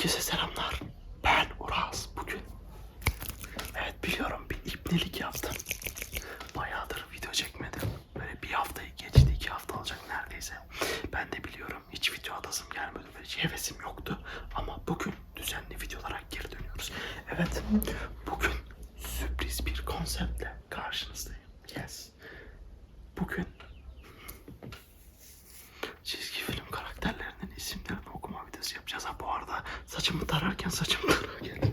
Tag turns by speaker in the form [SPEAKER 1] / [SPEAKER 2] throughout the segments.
[SPEAKER 1] Herkese selamlar. Ben Uraz. Bugün evet biliyorum bir ibnelik yaptım. Bayağıdır video çekmedim. Böyle bir haftayı geçti. iki hafta olacak neredeyse. Ben de biliyorum hiç video atasım gelmedi. Böyle hiç hevesim yoktu. Ama bugün düzenli videolara geri dönüyoruz. Evet bugün sürpriz bir konseptle karşınızdayım. Yes. Bugün çizgi film karakterlerinin isimlerini okuma videosu yapacağız. Ha bu arada saçımı tararken saçım tararken.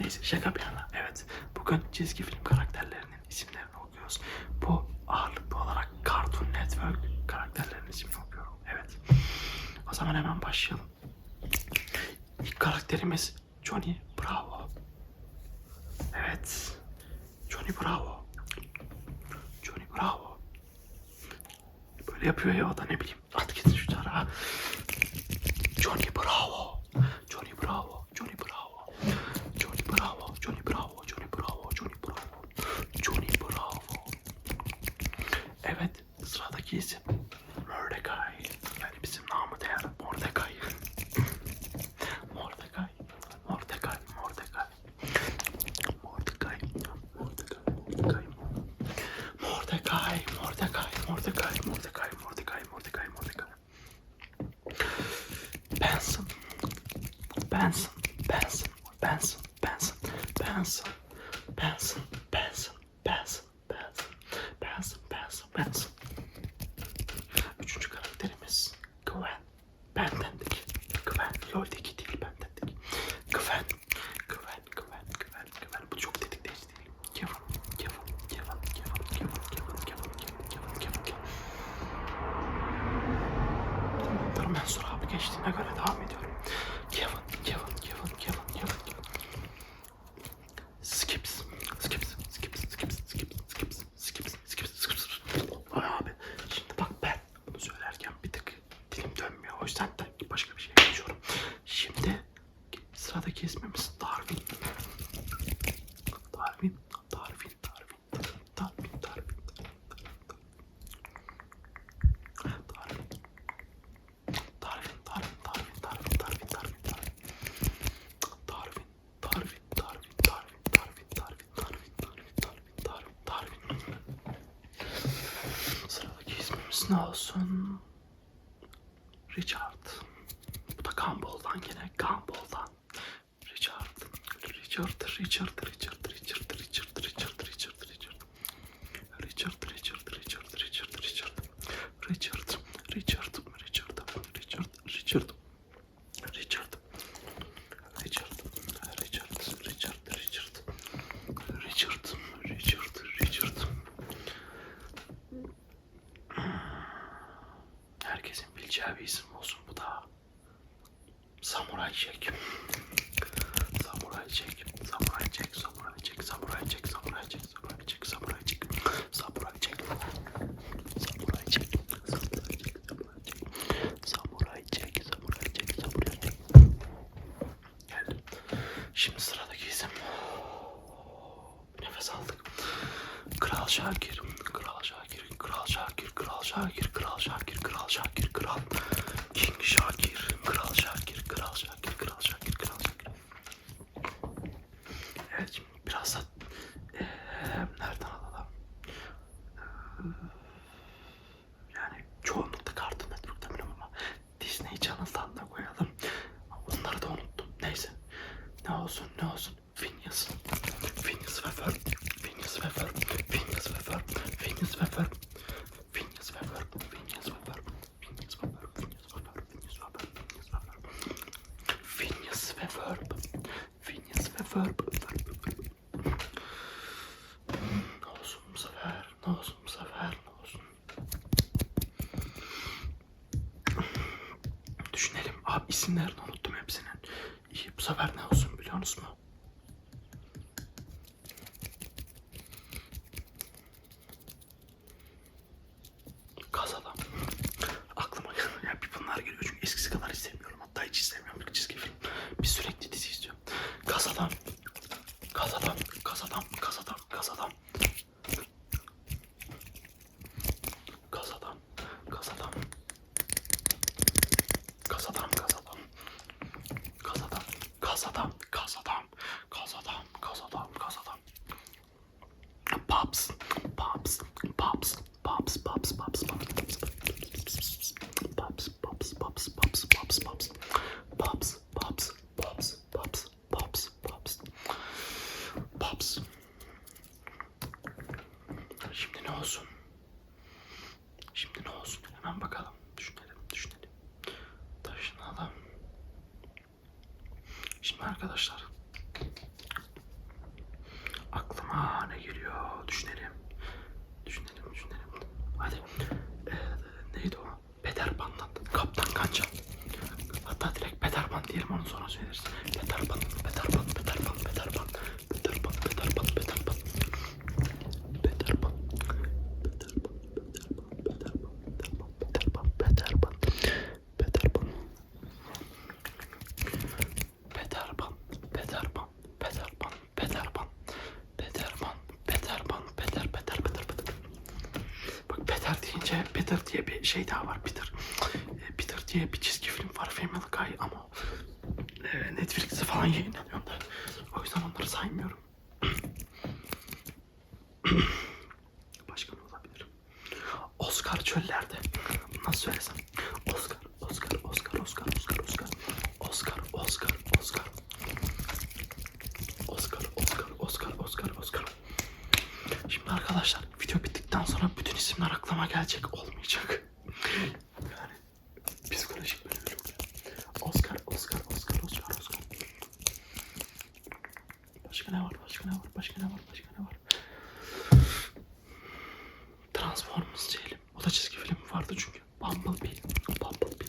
[SPEAKER 1] Neyse şaka bir yana. Evet bugün çizgi film karakterlerinin isimlerini okuyoruz. Bu ağırlıklı olarak Cartoon Network karakterlerinin ismini okuyorum. Evet. O zaman hemen başlayalım. İlk karakterimiz Johnny Bravo. Evet. Johnny Bravo. Johnny Bravo. Böyle yapıyor ya o da ne bileyim. At gitsin şu tarafa. Johnny Bravo. Johnny Bravo. Johnny Bravo. Johnny Bravo. Johnny Bravo. Johnny Bravo. Johnny Bravo. Johnny Bravo. Evet sıradaki isim Mordecai. Yani bizim namı değer Mordecai. Mordecai. Mordecai. Mordecai. Mordecai. Mordecai. Mordecai. Mordecai, Mordecai, Mordecai, Mordecai, Mordecai, Mordecai, Mordecai. Benson, Benson, Benson, Benson, Benson, Benson, Benson, Benson, Benson, Benson, Benson, Benson, Benson. Geçtiğine göre devam ediyorum. Ne olsun? Richard. Bu da Gumball'dan yine Gumball'dan. Richard, Richard, Richard, Richard, Nefes aldık. Kral Şakir. Kral Şakir. Kral Şakir. Kral Şakir. Kral Şakir. Kral Şakir. Kral. King Şakir. Kral Şakir. Kral Şakir. Kral Şakir. Kral Şakir. Evet biraz da eee, nereden alalım? Yani çoğunlukla Cartoon Network'ta biliyorum ama Disney Channel'dan da koyalım. Onları da unuttum. Neyse. Ne olsun ne olsun. Phineas. Phineas ve Ferb. Phineas ve Ferb. Phineas ve Ferb. Phineas ve Ferb. Phineas ve Ferb. Phineas ve Ferb. Phineas ve Ferb. Phineas ve Ferb. Phineas ve Ferb. Phineas ve Ferb. Phineas ve Ferb. Phineas ve Ferb. Ne olsun bu sefer? Ne olsun bu sefer? Ne olsun? Düşünelim. Abi isimlerini unuttum hepsinin. İyi bu sefer ne olsun biliyor musunuz mu? Gaz adam. Aklıma yani bir bunlar geliyor çünkü eskisi kadar istemiyorum. Hatta hiç istemiyorum çizgi film. Bir sürekli dizi izliyorum. Gaz adam. Gaz adam. Gaz adam. Gaz adam. Gaz adam. Gaz adam. Arkadaşlar. Aklıma ne geliyor? Düşünelim. Düşünelim, düşünelim. Hadi. Ee, neydi o? Peter Pan'dan. Kaptan Kanca. Hatta direkt Peter Pan diyelim onu sonra söyleriz. Peter Pan, Peter Pan, Peter Pan, Peter Pan. Peter Pan, Peter Pan, Peter Pan. Peter Pan. Peter Pan, Peter Pan, Peter Pan, Peter Pan, Peter Pan. Peter Pan. Peter Pan, Peter Pan, Peter Pan, Peter Pan, Peter Pan, Peter Pan, Peter, Peter, Peter, Peter. Bak Peter deyince Peter diye bir şey daha var. Peter. E, Peter diye bir çizgi film var Family Guy ama e, Netflix'te falan yayınlanıyor da. O yüzden onları saymıyorum. Başka ne olabilir? Oscar çöllerde. Nasıl söylesem? Oscar, Oscar, Oscar, Oscar, Oscar, Oscar. Oscar, Oscar, Oscar. Oscar, Oscar, Oscar, Oscar, Oscar. Şimdi arkadaşlar video bittikten sonra bütün isimler gelecek olmayacak. Yani psikolojik çok. Oscar, Oscar, Oscar, Oscar, Oscar. Başka ne var? Başka ne var? Başka ne var? Başka ne var? Transformers diyelim. O da çizgi film vardı çünkü. Bumblebee. Bumblebee.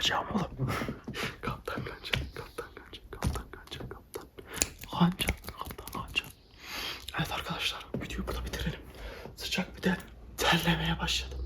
[SPEAKER 1] Bulacağım oğlum. Kaptan Kanca. Kaptan Kanca. Kaptan Kanca. Kaptan. Kanca. Kaptan Kanca. Evet arkadaşlar videoyu burada bitirelim. Sıcak bir de terlemeye başladım.